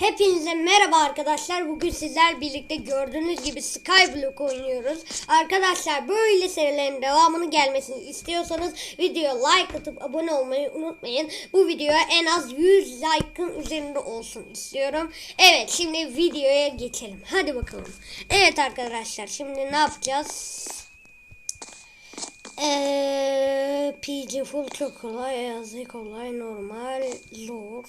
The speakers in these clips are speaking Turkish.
Hepinize merhaba arkadaşlar. Bugün sizler birlikte gördüğünüz gibi Skyblock oynuyoruz. Arkadaşlar böyle serilerin devamını gelmesini istiyorsanız videoya like atıp abone olmayı unutmayın. Bu videoya en az 100 like'ın üzerinde olsun istiyorum. Evet şimdi videoya geçelim. Hadi bakalım. Evet arkadaşlar şimdi ne yapacağız? Eee PG full çok kolay, yazı kolay, normal, zor.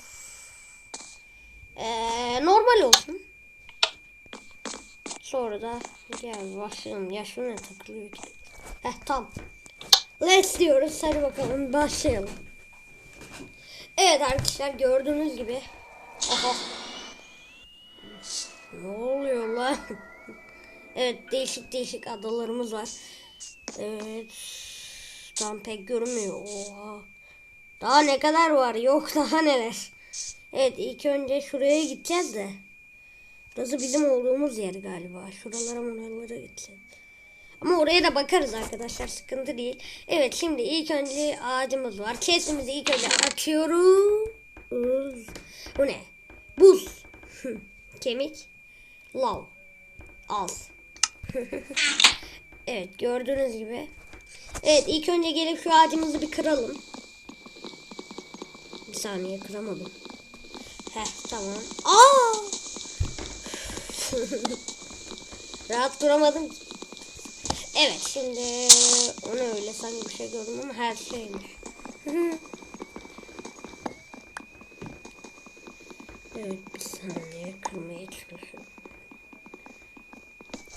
Ee, normal olsun. Sonra da gel başlayalım. Ya şuna takılıyor ki. Heh tamam. Let's diyoruz. Hadi bakalım başlayalım. Evet arkadaşlar gördüğünüz gibi. Aha. Ne oluyor lan? evet değişik değişik adalarımız var. Evet. Tam pek görünmüyor. Oha. Daha ne kadar var? Yok daha neler. Evet ilk önce şuraya gideceğiz de. Burası bizim olduğumuz yer galiba. Şuralara buralara gideceğiz. Ama oraya da bakarız arkadaşlar. Sıkıntı değil. Evet şimdi ilk önce ağacımız var. Chestimizi ilk önce açıyoruz. Bu ne? Buz. Kemik. Lav. Az. evet gördüğünüz gibi. Evet ilk önce gelip şu ağacımızı bir kıralım. Bir saniye kıramadım. Heh tamam. Aa! Rahat duramadım. Evet şimdi onu öyle sanki bir şey gördüm ama her şeymiş. evet bir saniye kırmaya çalışıyorum.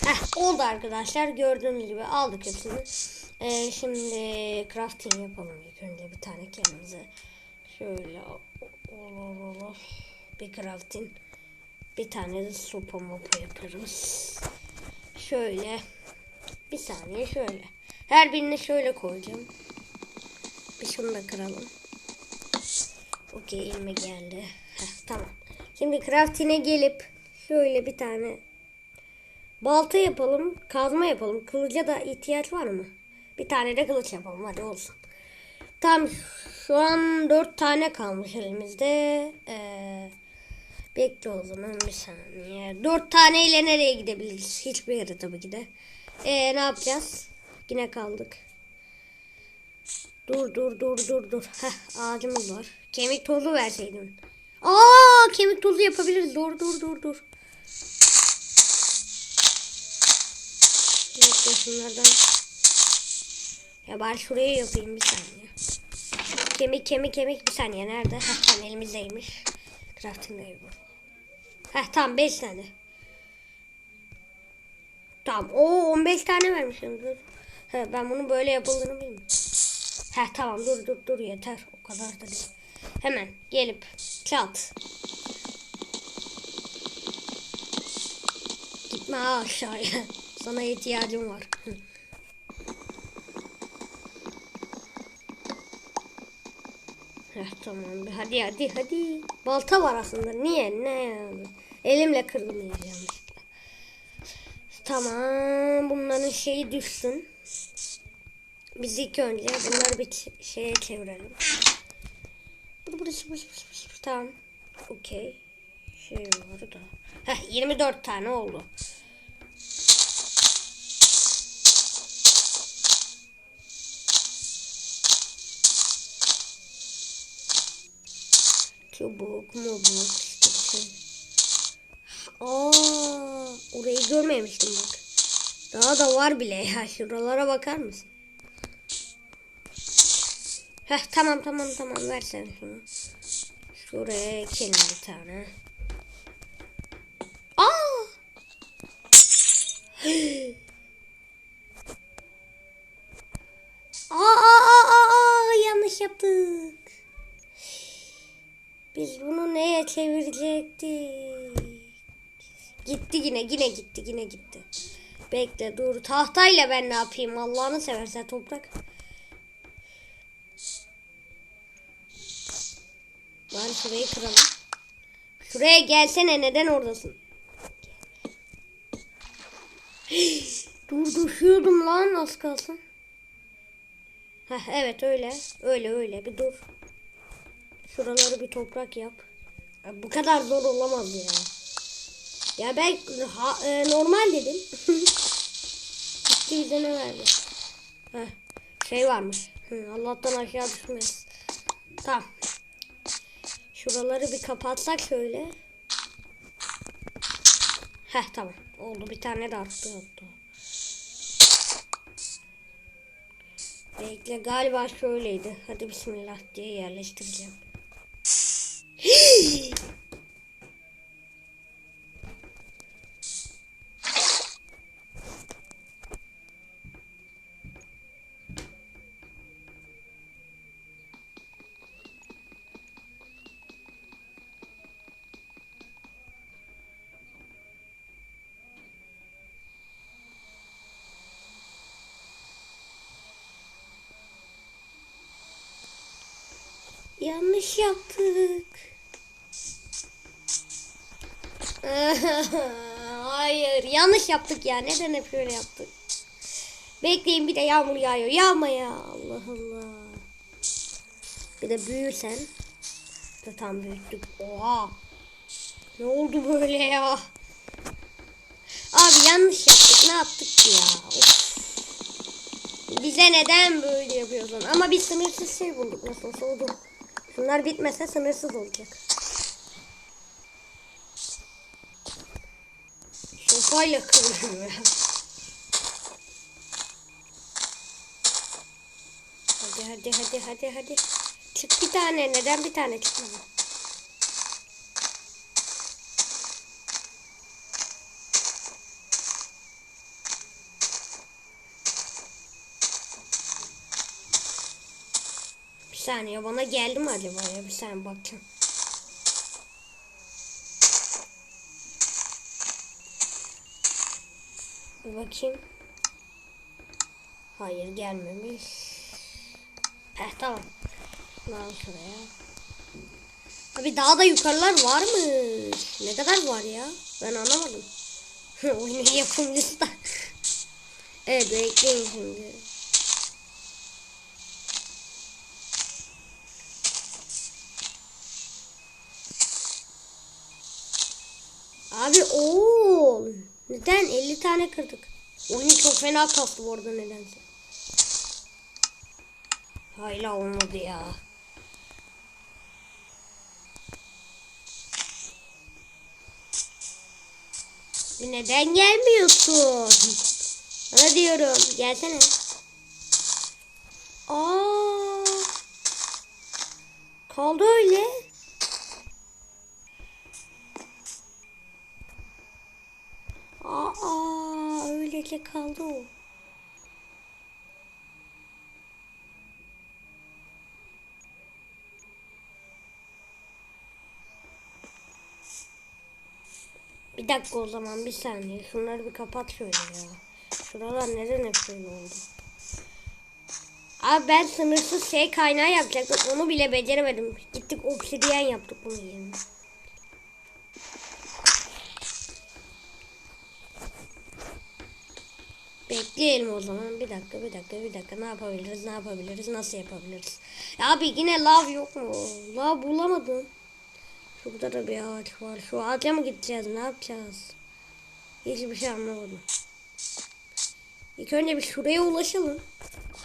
Heh oldu arkadaşlar gördüğünüz gibi aldık hepsini. Ee, şimdi crafting yapalım ilk önce bir tane kendimize. Şöyle ol. Bir crafting. Bir tane de sopa mopa yaparız. Şöyle. Bir saniye şöyle. Her birini şöyle koyacağım. Bir şunu da kıralım. Okey elime geldi. Heh, tamam. Şimdi crafting'e gelip şöyle bir tane balta yapalım. Kazma yapalım. Kılıca da ihtiyaç var mı? Bir tane de kılıç yapalım. Hadi olsun. Tam şu an dört tane kalmış elimizde. Ee, bekle o zaman bir saniye. Dört taneyle nereye gidebiliriz? Hiçbir yere tabii ki de. Ee, ne yapacağız? Yine kaldık. Dur dur dur dur dur. Heh, ağacımız var. Kemik tozu verseydin. Aa kemik tozu yapabiliriz. Dur dur dur dur. Bekle şunlardan. Ya bari şuraya yapayım bir saniye. Kemik kemik kemik bir saniye nerede? Heh tamam elimizdeymiş. Crafting table. Heh tamam 5 tane. Tamam o 15 tane vermişim dur. He, ben bunu böyle yapıldığını bilmiyorum. Heh tamam dur dur dur yeter o kadar da değil. Hemen gelip çat. Gitme aşağıya. Sana ihtiyacım var. Heh, tamam. Hadi hadi hadi. Balta var aslında. Niye? Ne yani? Elimle kırdım. Tamam. Bunların şeyi düşsün. Biz ilk önce bunları bir şeye çevirelim. Burası burası burası. Tamam. Okey. Şey var da. Heh 24 tane oldu. Çubuk, mubuk, işte bir şey. Aa, orayı görmemiştim bak. Daha da var bile ya. Şuralara bakar mısın? Heh tamam tamam tamam ver sen şunu. Şuraya ekelim bir tane. Aa, aa, aa, aa, yanlış yaptık. Biz bunu neye çevirecektik? Gitti yine, yine gitti, yine gitti. Bekle dur. Tahtayla ben ne yapayım? Allah'ını seversen toprak. Lan şurayı kıralım. Şuraya gelsene neden oradasın? dur düşüyordum lan az kalsın. Heh, evet öyle. Öyle öyle bir dur. Şuraları bir toprak yap. Ya Bu kadar zor olamaz ya. Ya ben ha- e, normal dedim. Gitti bize ne verdi? Heh, şey varmış. Hı, Allah'tan aşağı düşmez. Tamam. Şuraları bir kapatsak şöyle. Heh tamam. Oldu bir tane de arttı hatta. Bekle galiba şöyleydi. Hadi bismillah diye yerleştireceğim. Yanlış yaptık. Hayır, yanlış yaptık ya. Neden hep şöyle yaptık? Bekleyin bir de yağmur yağıyor. Yağma ya. Allah Allah. Bir de büyürsen. Tam büyüttük. Oha. Ne oldu böyle ya? Abi yanlış yaptık. Ne yaptık ya? Of. Bize neden böyle yapıyorsun? Ama biz sınırsız şey bulduk. Nasıl olsa oldu. Şunlar bitmese sınırsız olacak. Sopayla kırıyorum ya. Hadi hadi hadi hadi hadi. Çık bir tane. Neden bir tane çıkmadı? Bir saniye bana geldi mi acaba ya? Bir saniye bakacağım. Bakayım. Hayır gelmemiş. Heh tamam. Lan şuraya. Abi daha da yukarılar var mı? Ne kadar var ya? Ben anlamadım. Oyunun yapımcısı da. evet bekleyin şimdi. Abi ooo. Neden? 50 tane kırdık. Oyunu çok fena kastı bu arada nedense. Hayla olmadı ya. Neden gelmiyorsun? Sana diyorum. Gelsene. Aa. Kaldı öyle. Öylece kaldı o. Bir dakika o zaman bir saniye. Şunları bir kapat şöyle ya. Şuralar neden hep şöyle oldu? Abi ben sınırsız şey kaynağı yapacaktım. Onu bile beceremedim. Gittik obsidiyen yaptık bunun yerine. Bekleyelim o zaman. Bir dakika, bir dakika, bir dakika. Ne yapabiliriz, ne yapabiliriz, nasıl yapabiliriz? Ya abi yine lav yok mu? Lav bulamadım. Şurada da bir ağaç var. Şu ağaca mı gideceğiz, ne yapacağız? Hiçbir şey anlamadım. İlk önce bir şuraya ulaşalım.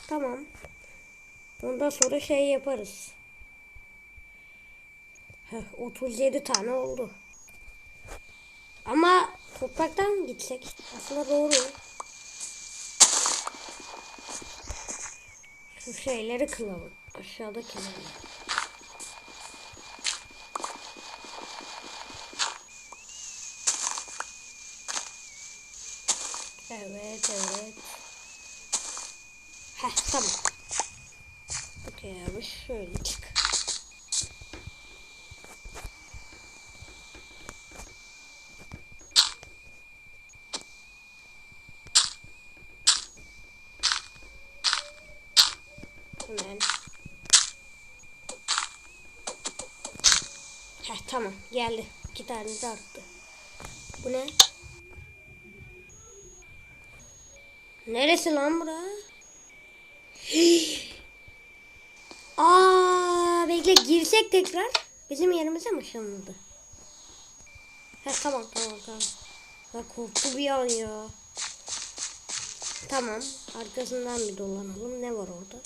Tamam. Ondan sonra şey yaparız. Heh, 37 tane oldu. Ama topraktan gitsek aslında doğru. Şu şeyleri kılalım. Aşağıda kılalım. Evet evet. Heh tamam. Okey abi şöyle çık. Hemen. Heh tamam geldi. İki tane de arttı. Bu ne? Neresi lan bura? Aa bekle girsek tekrar. Bizim yerimize mi ışınladı? Heh, tamam tamam tamam. Ya korktu bir an ya. Tamam. Arkasından bir dolanalım. Ne var orada?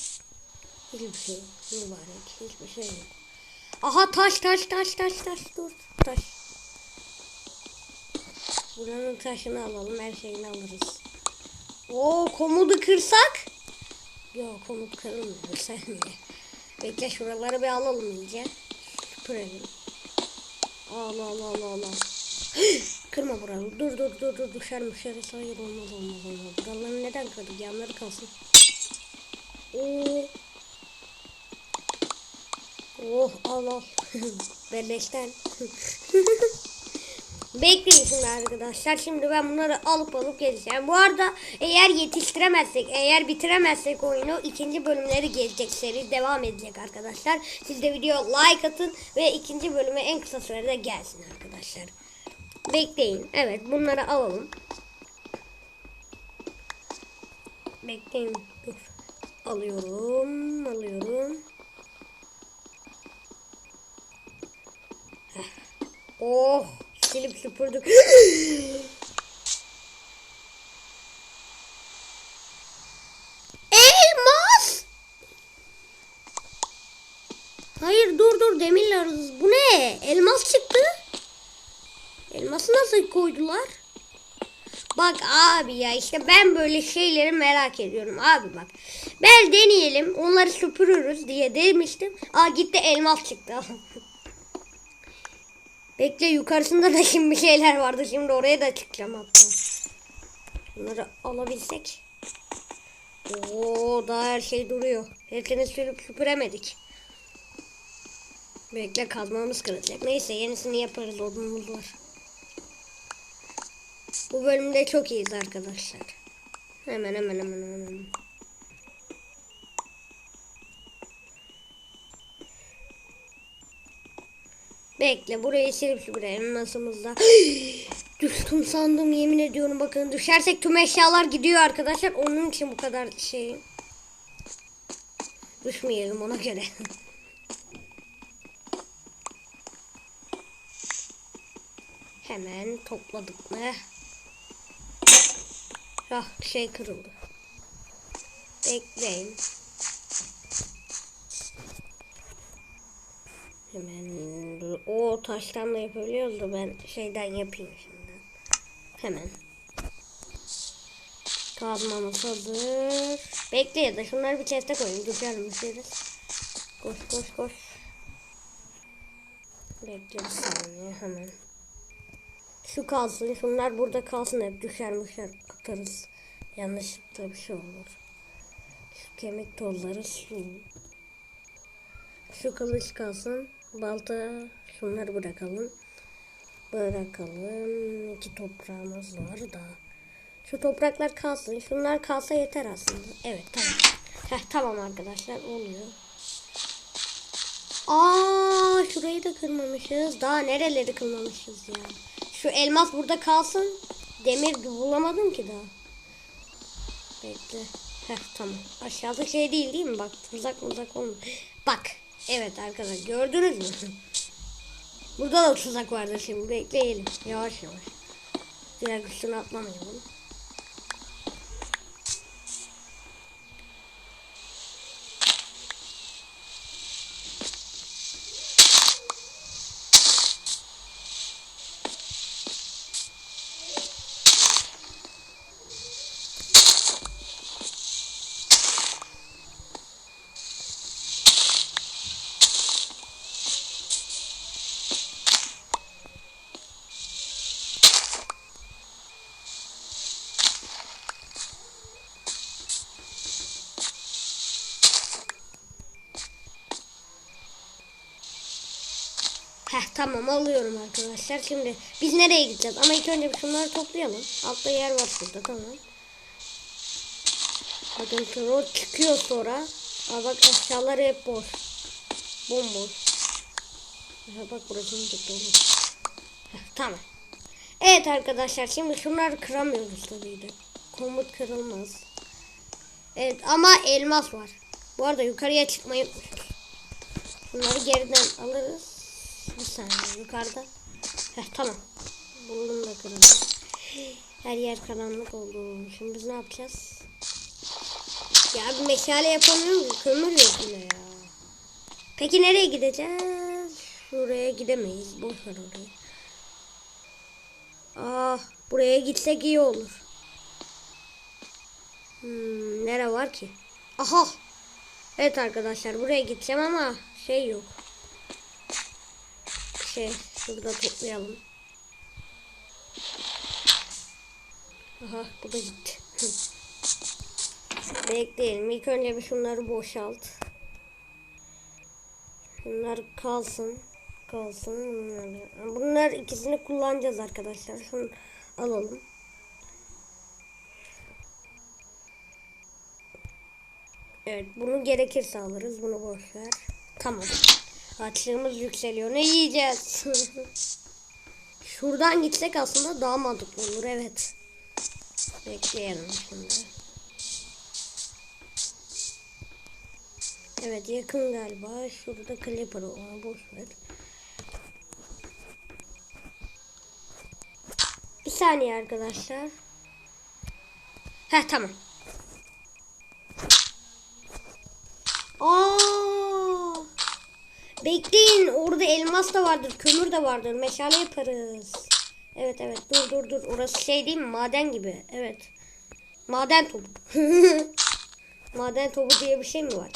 Hiçbir şey. Mübarek. Hiçbir şey yok. Aha taş taş taş taş taş. Dur. Taş. Buranın taşını alalım. Her şeyini alırız. Oo komodu kırsak. Yok komut kırılmıyor. Sen niye? Bekle şuraları bir alalım iyice. Süpürelim. Al al al al al. Kırma buraları. Dur dur dur dur. Düşer müşer. Hayır olmaz olmaz olmaz. Buraları neden kırdık? Yanları kalsın. Oo. Oh al al. Beleşten. Bekleyin arkadaşlar. Şimdi ben bunları alıp alıp geleceğim. Bu arada eğer yetiştiremezsek, eğer bitiremezsek oyunu ikinci bölümleri gelecek seri devam edecek arkadaşlar. Siz de video like atın ve ikinci bölüme en kısa sürede gelsin arkadaşlar. Bekleyin. Evet bunları alalım. Bekleyin. Dur. Alıyorum. Oh. Silip süpürdük. Elmas. Hayır dur dur demirle ararız. Bu ne? Elmas çıktı. Elması nasıl koydular? Bak abi ya işte ben böyle şeyleri merak ediyorum abi bak. Ben deneyelim onları süpürürüz diye demiştim. Aa gitti elmas çıktı. Bekle yukarısında da şimdi bir şeyler vardı. Şimdi oraya da çıkacağım hatta. Bunları alabilsek. Oo daha her şey duruyor. Hepsini sürüp süpüremedik. Bekle kazmamız kırılacak. Neyse yenisini yaparız odunumuz var. Bu bölümde çok iyiyiz arkadaşlar. Hemen hemen hemen hemen. Bekle burayı silip süpürelim masamızda. Düştüm sandım yemin ediyorum bakın düşersek tüm eşyalar gidiyor arkadaşlar. Onun için bu kadar şey. Düşmeyelim ona göre. Hemen topladık mı? Ah şey kırıldı. Bekleyin. Hemen o taştan da yapabiliyoruz da ben şeyden yapayım şimdi. Hemen. Kazmamız hazır. Bekle ya da şunları bir chest'e koyayım. Düşer düşeriz. Koş koş koş. Bekle bir saniye hemen. Şu kalsın. Şunlar burada kalsın hep düşer düşer atarız. Yanlışlıkla bir şey olur. Şu kemik tozları su. Şu kılıç kalsın. Balta şunları bırakalım. Bırakalım. İki toprağımız var da. Şu topraklar kalsın. Şunlar kalsa yeter aslında. Evet tamam. Heh, tamam arkadaşlar oluyor. Aa şurayı da kırmamışız. Daha nereleri kırmamışız ya. Şu elmas burada kalsın. Demir bulamadım ki daha. Bekle. Heh tamam. Aşağıda şey değil değil mi? Bak uzak uzak olma. Bak. Evet arkadaşlar gördünüz mü? Burada da tuzak vardı şimdi. Bekleyelim. Yavaş yavaş. Direkt üstüne atlamayalım. Heh tamam alıyorum arkadaşlar. Şimdi biz nereye gideceğiz? Ama ilk önce şunları toplayalım. Altta yer var şurada tamam. Bakın troll çıkıyor sonra. Aa bak aşağıları hep boş. Bomboş. Aha, bak burası dolu. Tamam. Evet arkadaşlar şimdi şunları kıramıyoruz tabii de. Komut kırılmaz. Evet ama elmas var. Bu arada yukarıya çıkmayı. Bunları geriden alırız. Bir saniye yukarıda. Heh, tamam. Buldum da kırıldı. Her yer karanlık oldu. Şimdi biz ne yapacağız? Ya bir meşale yapamıyorum. Kömür yok yine ya. Peki nereye gideceğiz? Şuraya gidemeyiz. Boş ver orayı. Ah, buraya gitsek iyi olur. Hmm, nere var ki? Aha. Evet arkadaşlar buraya gideceğim ama şey yok. Şey şurada toplayalım. Aha bu da gitti. Bekleyelim. İlk önce bir şunları boşalt. Bunlar kalsın. Kalsın. Bunlar, bunlar ikisini kullanacağız arkadaşlar. Şunu alalım. Evet bunu gerekirse alırız. Bunu boş. Tamam. Açlığımız yükseliyor. Ne yiyeceğiz? Şuradan gitsek aslında daha mantıklı olur. Evet. Bekleyelim şimdi. Evet yakın galiba. Şurada Clipper onu boş ver. Bir saniye arkadaşlar. Heh tamam. Aa! Bekleyin orada elmas da vardır, kömür de vardır. Meşale yaparız. Evet evet dur dur dur. Orası şey değil mi? Maden gibi. Evet. Maden topu. Maden topu diye bir şey mi var?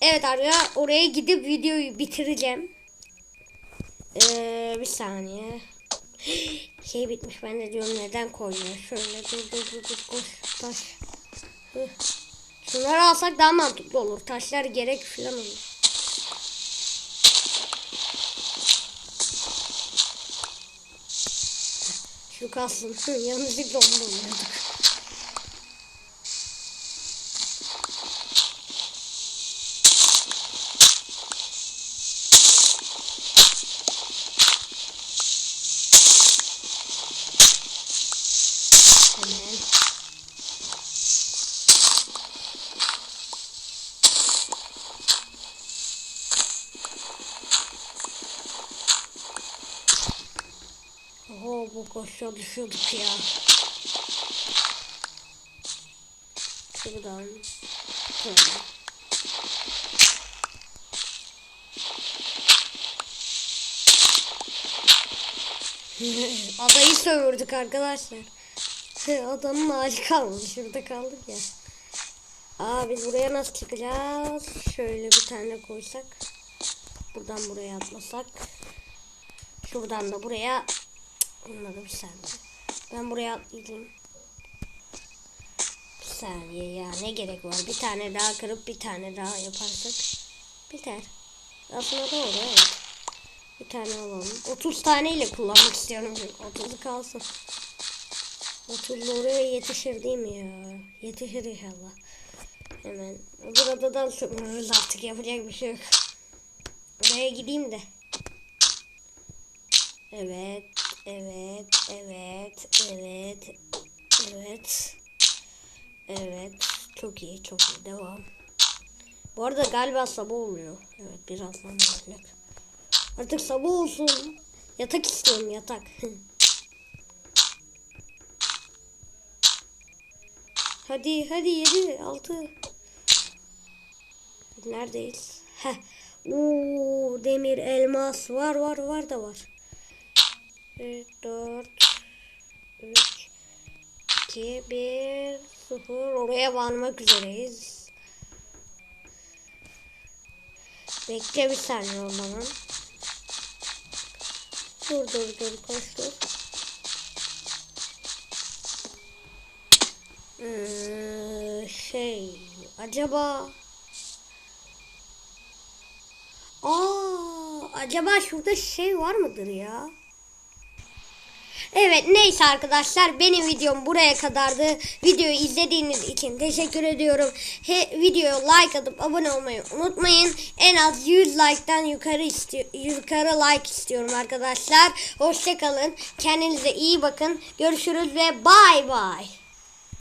Evet arkadaşlar oraya gidip videoyu bitireceğim. Ee, bir saniye. Şey bitmiş ben de diyorum neden koymuyor. Şöyle dur dur dur dur koş taş. Şunları alsak daha mantıklı olur. Taşlar gerek falan olur. Şu kalsın. Yanlışlıkla onu buluyorduk. Hemen. Bu koşuyor düşüyorduk ya. Şuradan. Şöyle. Adayı sömürdük arkadaşlar. Adamın hali kalmadı. Şurada kaldık ya. Aa biz buraya nasıl çıkacağız? Şöyle bir tane koysak. Buradan buraya atlasak. Şuradan da buraya. Olmadı bir saniye. Ben buraya atlayacağım. Bir saniye ya ne gerek var? Bir tane daha kırıp bir tane daha yaparsak biter. Aslında doğru evet. Bir tane alalım. 30 taneyle kullanmak istiyorum. 30'u kalsın. 30 oraya yetişir değil mi ya? Yetişir inşallah. Hemen. Buradan sömürürüz artık yapacak bir şey yok. Oraya gideyim de. Evet, evet, evet, evet, evet. Evet, çok iyi, çok iyi. Devam. Bu arada galiba sabah oluyor. Evet, birazdan olacak. Artık sabah olsun. Yatak istiyorum, yatak. hadi, hadi, yedi, altı. Neredeyiz? Heh. Oo, demir, elmas var, var, var da var. 3, 4, 3, 2, 1, 0. Oraya varmak üzereyiz. Bekle bir saniye o zaman. Dur dur dur koş dur. Ee, şey acaba Aa, acaba şurada şey var mıdır ya? Evet neyse arkadaşlar benim videom buraya kadardı. Videoyu izlediğiniz için teşekkür ediyorum. He, videoya like atıp abone olmayı unutmayın. En az 100 like'tan yukarı yukarı like istiyorum arkadaşlar. Hoşçakalın. Kendinize iyi bakın. Görüşürüz ve bay bay.